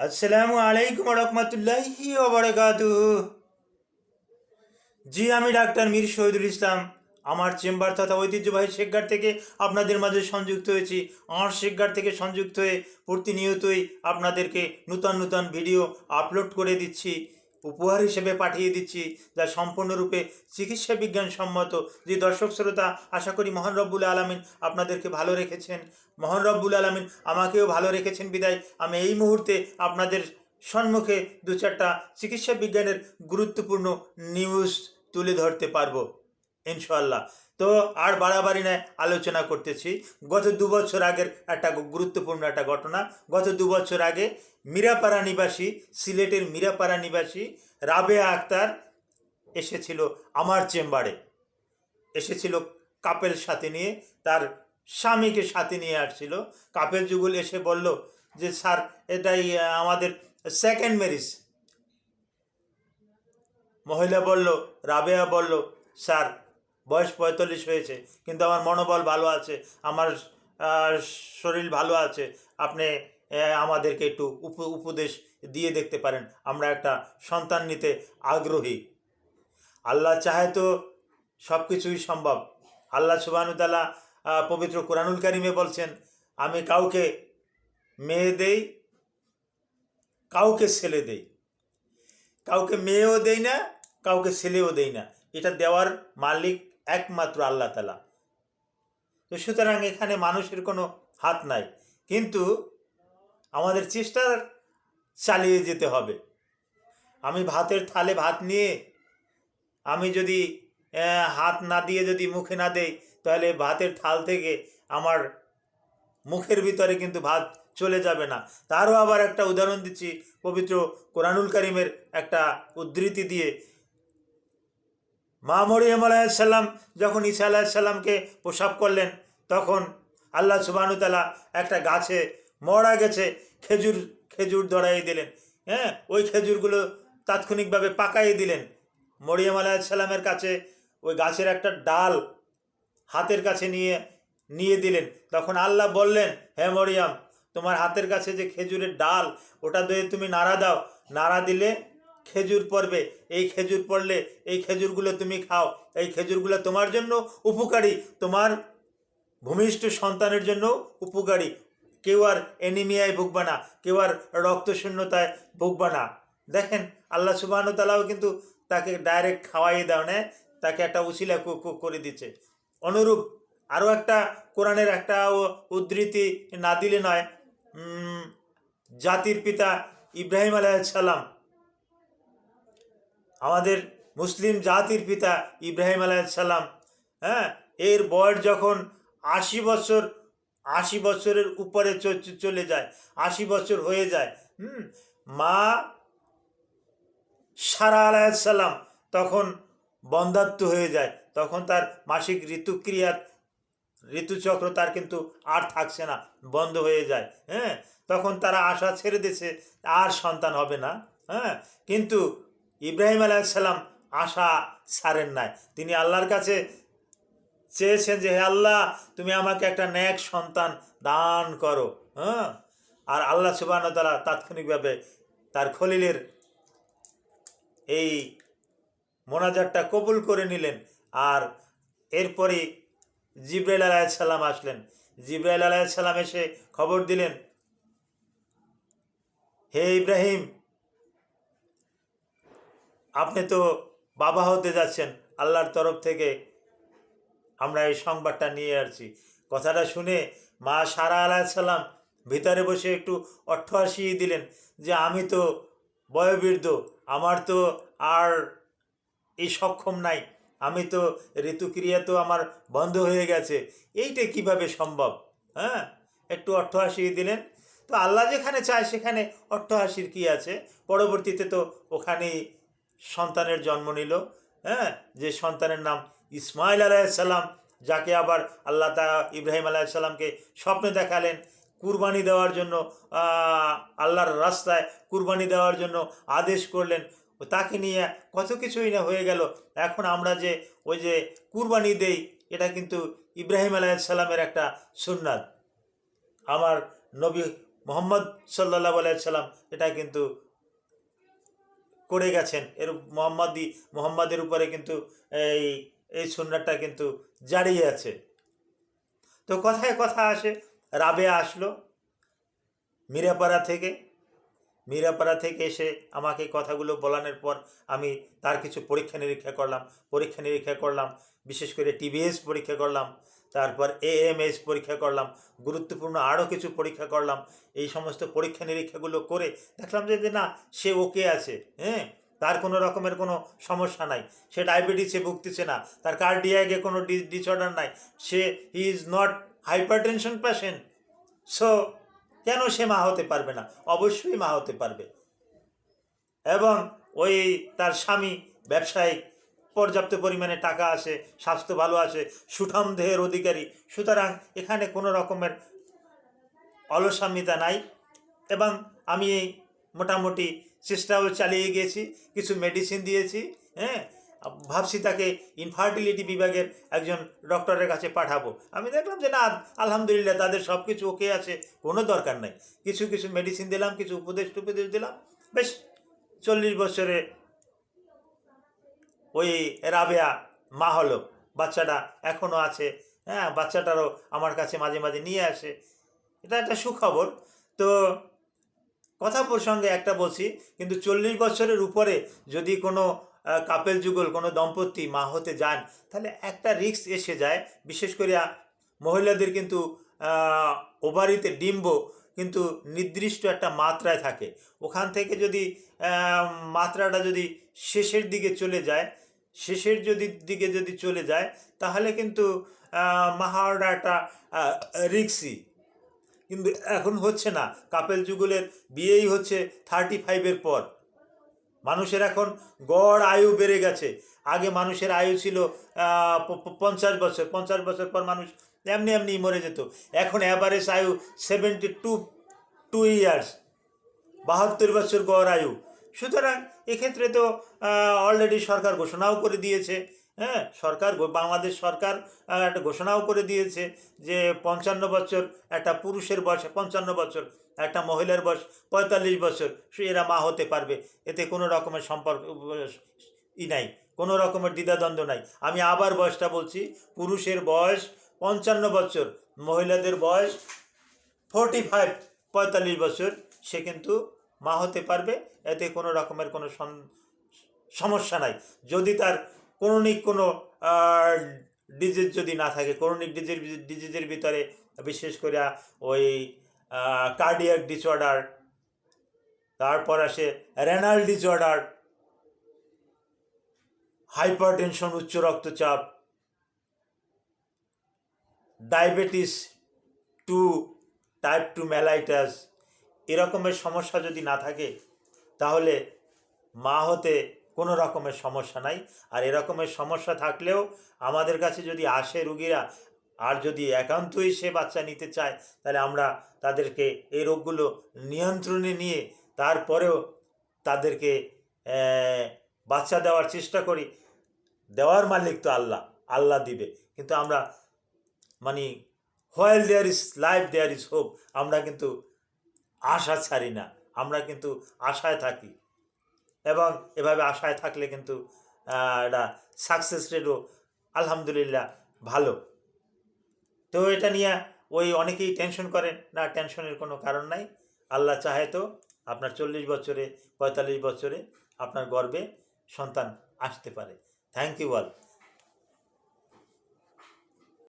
আসসালামু আলাইকুম রহমতুল্লাহি ওবরাকাতু জি, আমি ডাক্তার মীর শহীদুল ইসলাম। আমার চেম্বার তথা ঐতিহ্যবাহী শেখগার থেকে আপনাদের মাঝে সংযুক্ত হয়েছি। আমার শেখগার থেকে সংযুক্ত হয়ে প্রতিনিয়তই আপনাদেরকে নূতন নূতন ভিডিও আপলোড করে দিচ্ছি। উপহার হিসেবে পাঠিয়ে দিচ্ছি, যা সম্পূর্ণরূপে চিকিৎসা বিজ্ঞান সম্মত যে দর্শক শ্রোতা আশা করি মহান রব্বুল আলমিন আপনাদেরকে ভালো রেখেছেন। মহান রব্বুল আলমিন আমাকেও ভালো রেখেছেন বিদায়। আমি এই মুহূর্তে আপনাদের সম্মুখে দু চারটা চিকিৎসা বিজ্ঞানের গুরুত্বপূর্ণ নিউজ তুলে ধরতে পারব ইনশাল্লাহ তো আর বাড়াবাড়ি নয়, আলোচনা করতেছি। গত দু বছর আগের একটা গুরুত্বপূর্ণ একটা ঘটনা। গত দু বছর আগে মিরাপাড়া নিবাসী, সিলেটের মিরাপাড়া নিবাসী রাবেয়া আক্তার এসেছিল আমার চেম্বারে। এসেছিল কাপেল সাথে নিয়ে, তার স্বামীকে সাথে নিয়ে আসছিল। কাপেল যুগল এসে বলল যে, স্যার, এটাই আমাদের সেকেন্ড ম্যারিজ মহিলা বলল, রাবেয়া বলল, স্যার, বয়স পঁয়তাল্লিশ হয়েছে, কিন্তু আমার মনোবল ভালো আছে, আমার শরীর ভালো আছে, আপনি আমাদেরকে একটু উপ- উপদেশ দিয়ে দেখতে পারেন। আমরা একটা সন্তান নিতে আগ্রহী। আল্লাহ চাহে তো সব কিছুই সম্ভব। আল্লাহ সুবাহতালা পবিত্র কোরআনুল কারিমে বলছেন, আমি কাউকে মেয়ে দেই, কাউকে ছেলে দেই। কাউকে মেয়েও দেই না, কাউকে ছেলেও দেই না। এটা দেওয়ার মালিক একমাত্র আল্লাহ তালা তো সুতরাং এখানে মানুষের কোনো হাত নাই। কিন্তু আমাদের চেষ্টা চালিয়ে যেতে হবে। আমি ভাতের থালে ভাত নিয়ে, আমি যদি হাত না দিয়ে যদি মুখে না দেই, তাহলে ভাতের থাল থেকে আমার মুখের ভিতরে কিন্তু ভাত চলে যাবে না। তারও আবার একটা উদাহরণ দিচ্ছি, পবিত্র কোরআনুল করিমের একটা উদ্ধৃতি দিয়ে। মা মরিয়ম আলাইসাল্লাম যখন ঈসা আলাইসাল্লামকে প্রসাব করলেন, তখন আল্লাহ সুবাহতালা একটা গাছে মরা গেছে খেজুর খেজুর ধরাই দিলেন। হ্যাঁ ওই খেজুরগুলো তাৎক্ষণিকভাবে পাকাইয়ে দিলেন। মরিয়ম আলাইসাল্লামের কাছে ওই গাছের একটা ডাল হাতের কাছে নিয়ে নিয়ে দিলেন। তখন আল্লাহ বললেন, হে মরিয়াম, তোমার হাতের কাছে যে খেজুরের ডাল, ওটা দিয়ে তুমি নাড়া দাও। নাড়া দিলে খেজুর পড়বে। এই খেজুর পড়লে এই খেজুরগুলো তুমি খাও। এই খেজুরগুলো তোমার জন্য উপকারী। তোমার ভূমিষ্ঠ সন্তানের জন্য উপকারী। কেউ আর অ্যানিমিয়ায় ভুগবে না, কেউ আর রক্তশূন্যতায় ভুগবে না। দেখেন, আল্লাহ সুবাহন তালাও কিন্তু তাকে ডাইরেক্ট খাওয়াই দেও না তাকে একটা উশিলা করে দিচ্ছে। অনুরূপ আরও একটা কোরআনের একটা উদ্ধৃতি না দিলে নয় জাতির পিতা ইব্রাহিম আলাইসাল্লাম আমাদের মুসলিম জাতির পিতা ইব্রাহিম আলাইসাল্লাম হ্যাঁ এর বয়স যখন আশি বছর আশি বছরের উপরে চলে যায়, আশি বছর হয়ে যায়, হুম? মা সারা আলাইসাল্লাম তখন বন্ধাত্ম হয়ে যায়, তখন তার মাসিক ঋতুক্রিয়ার, ঋতুচক্র তার কিন্তু আর থাকছে না, বন্ধ হয়ে যায় হ্যাঁ? তখন তারা আশা ছেড়ে দিয়েছে, আর সন্তান হবে না হ্যাঁ? কিন্তু ইব্রাহিম আলাইসাল্লাম আশা ছাড়েন নাই, তিনি আল্লাহর কাছে চেয়েছেন যে, হে আল্লাহ, তুমি আমাকে একটা ন্যাক সন্তান দান করো। হ্যাঁ? আর আল্লাহ সুবাহ তারা তাৎক্ষণিকভাবে তার খলিলের এই মোনাজারটা কবুল করে নিলেন। আর এরপরে জিব্রাইল আলাইসাল্লাম আসলেন। জিব্রাইল আলাইসাল্লাম এসে খবর দিলেন, হে ইব্রাহিম, আপনি তো বাবা হতে যাচ্ছেন। আল্লাহর তরফ থেকে আমরা এই সংবাদটা নিয়ে আসছি। কথাটা শুনে মা সারা আলাইসাল্লাম ভিতরে বসে একটু অর্থ আসিয়ে দিলেন যে, আমি তো বয়োবৃদ্ধ, আমার তো আর এই সক্ষম নাই, আমি তো ঋতুক্রিয়া তো আমার বন্ধ হয়ে গেছে, এইটা কীভাবে সম্ভব? হ্যাঁ একটু অর্থ আসিয়ে দিলেন। তো আল্লাহ যেখানে চায় সেখানে অর্থ হাসির কী আছে? পরবর্তীতে তো ওখানেই সন্তানের জন্ম নিল। হ্যাঁ যে সন্তানের নাম ইসমাইল আলাইসাল্লাম যাকে আবার আল্লাহ তা ইব্রাহিম আলাইসাল্লামকে স্বপ্নে দেখালেন, কুরবানি দেওয়ার জন্য আল্লাহর রাস্তায় কুরবানি দেওয়ার জন্য আদেশ করলেন। তাকে নিয়ে কত কিছুই না হয়ে গেল। এখন আমরা যে ওই যে কুরবানি দেই, এটা কিন্তু ইব্রাহিম আলাইসাল্লামের একটা সুন্নাত। আমার নবী মোহাম্মদ সাল্লাহ আলাইসাল্লাম এটা কিন্তু করে গেছেন। এর মোহাম্মদি, মোহাম্মদের উপরে কিন্তু এই এই সুন্নারটা কিন্তু জারিয়ে আছে। তো কথায় কথা আসে রাবে আসলো, মিরাপাড়া থেকে। মিরাপাড়া থেকে এসে আমাকে কথাগুলো বলানোর পর আমি তার কিছু পরীক্ষা নিরীক্ষা করলাম, পরীক্ষা নিরীক্ষা করলাম, বিশেষ করে টিবিএস পরীক্ষা করলাম, তারপর এএমএস পরীক্ষা করলাম, গুরুত্বপূর্ণ আরও কিছু পরীক্ষা করলাম। এই সমস্ত পরীক্ষা নিরীক্ষাগুলো করে দেখলাম যে না, সে ওকে আছে হ্যাঁ? তার কোনো রকমের কোনো সমস্যা নাই। সে ডায়াবেটিসে ভুগতেছে না, তার কার্ডিয়াকে কোনো ডিসঅর্ডার নাই। সে he is not hypertension patient so কেন সে মা হতে পারবে না? অবশ্যই মা হতে পারবে। এবং ওই তার স্বামী ব্যবসায়িক পর্যাপ্ত পরিমাণে টাকা আছে স্বাস্থ্য ভালো আছে সুঠাম দেহের অধিকারী, সুতরাং এখানে কোনো রকমের অলসামিতা নাই। এবং আমি মোটামুটি চেষ্টাও চালিয়ে গিয়েছি, কিছু মেডিসিন দিয়েছি হ্যাঁ? ভাবছি তাকে ইনফার্টিলিটি বিভাগের একজন ডক্টরের কাছে পাঠাবো। আমি দেখলাম যে না, আলহামদুলিল্লাহ তাদের সব কিছু ওকে আছে, কোনো দরকার নাই। কিছু কিছু মেডিসিন দিলাম, কিছু উপদেশ টুপদেশ দিলাম। বেশ, চল্লিশ বছরে ওই রাবেয়া মা হলো, বাচ্চাটা এখনও আছে হ্যাঁ? বাচ্চাটারও আমার কাছে মাঝে মাঝে নিয়ে আসে। এটা একটা সুখবর। তো কথা প্রসঙ্গে একটা বলছি, কিন্তু চল্লিশ বছরের উপরে যদি কোনো কাপেল যুগল, কোনো দম্পতি মা হতে যান, তাহলে একটা রিস্ক এসে যায়, বিশেষ করে মহিলাদের কিন্তু ওভারিতে ডিম্ব কিন্তু নির্দিষ্ট একটা মাত্রায় থাকে। ওখান থেকে যদি মাত্রাটা যদি শেষের দিকে চলে যায়, শেষের যদি দিকে যদি চলে যায়, তাহলে কিন্তু মা একটা রিক্সি কিন্তু এখন হচ্ছে না। কাপেল যুগলের বিয়েই হচ্ছে থার্টি ফাইভের পর। মানুষের এখন গড় আয়ু বেড়ে গেছে। আগে মানুষের আয়ু ছিল পঞ্চাশ বছর। পঞ্চাশ বছর পর মানুষ এমনি এমনি মরে যেত। এখন অ্যাভারেজ আয়ু সেভেন্টি টু টু ইয়ার্স বাহাত্তর বছর গড় আয়ু। সুতরাং এক্ষেত্রে তো অলরেডি সরকার ঘোষণাও করে দিয়েছে। হ্যাঁ সরকার, বাংলাদেশ সরকার একটা ঘোষণাও করে দিয়েছে যে পঞ্চান্ন বছর একটা পুরুষের বয়স, পঞ্চান্ন বছর একটা মহিলার বয়স, পঁয়তাল্লিশ বছর, সে এরা মা হতে পারবে। এতে কোনো রকমের সম্পর্ক ই নাই, কোনো রকমের দ্বিধাদ্বন্দ্ব নাই। আমি আবার বয়সটা বলছি, পুরুষের বয়স পঞ্চান্ন বছর, মহিলাদের বয়স ফোরটি ফাইভ, পঁয়তাল্লিশ বছর, সে কিন্তু মা হতে পারবে। এতে কোনো রকমের কোনো সমস্যা নাই। যদি তার করণিক কোনো ডিজিজ যদি না থাকে, করণিক ডিজিজ ডিজিজের ভিতরে বিশেষ করে ওই কার্ডিয়াক ডিসঅর্ডার তারপর আসে রেনাল ডিসঅর্ডার হাইপার টেনশন উচ্চ রক্তচাপ diabetes two type two mellitus এরকমের সমস্যা যদি না থাকে, তাহলে মা হতে কোনো রকমের সমস্যা নাই। আর এরকমের সমস্যা থাকলেও আমাদের কাছে যদি আসে রুগীরা, আর যদি একান্তই সে বাচ্চা নিতে চায়, তাহলে আমরা তাদেরকে এই রোগগুলো নিয়ন্ত্রণে নিয়ে তারপরেও তাদেরকে বাচ্চা দেওয়ার চেষ্টা করি। দেওয়ার মালিক তো আল্লাহ আল্লাহ দিবে। কিন্তু আমরা মানে while there is life there is hope আমরা কিন্তু আশা ছাড়ি না। আমরা কিন্তু আশায় থাকি। এবং এভাবে আশায় থাকলে কিন্তু এটা সাকসেস রেটও আলহামদুলিল্লাহ ভালো। তো এটা নিয়ে ওই অনেকেই টেনশন করেন, না টেনশনের কোনো কারণ নাই। আল্লাহ চাহে তো আপনার চল্লিশ বছরে, পঁয়তাল্লিশ বছরে আপনার গর্বে সন্তান আসতে পারে। Thank you all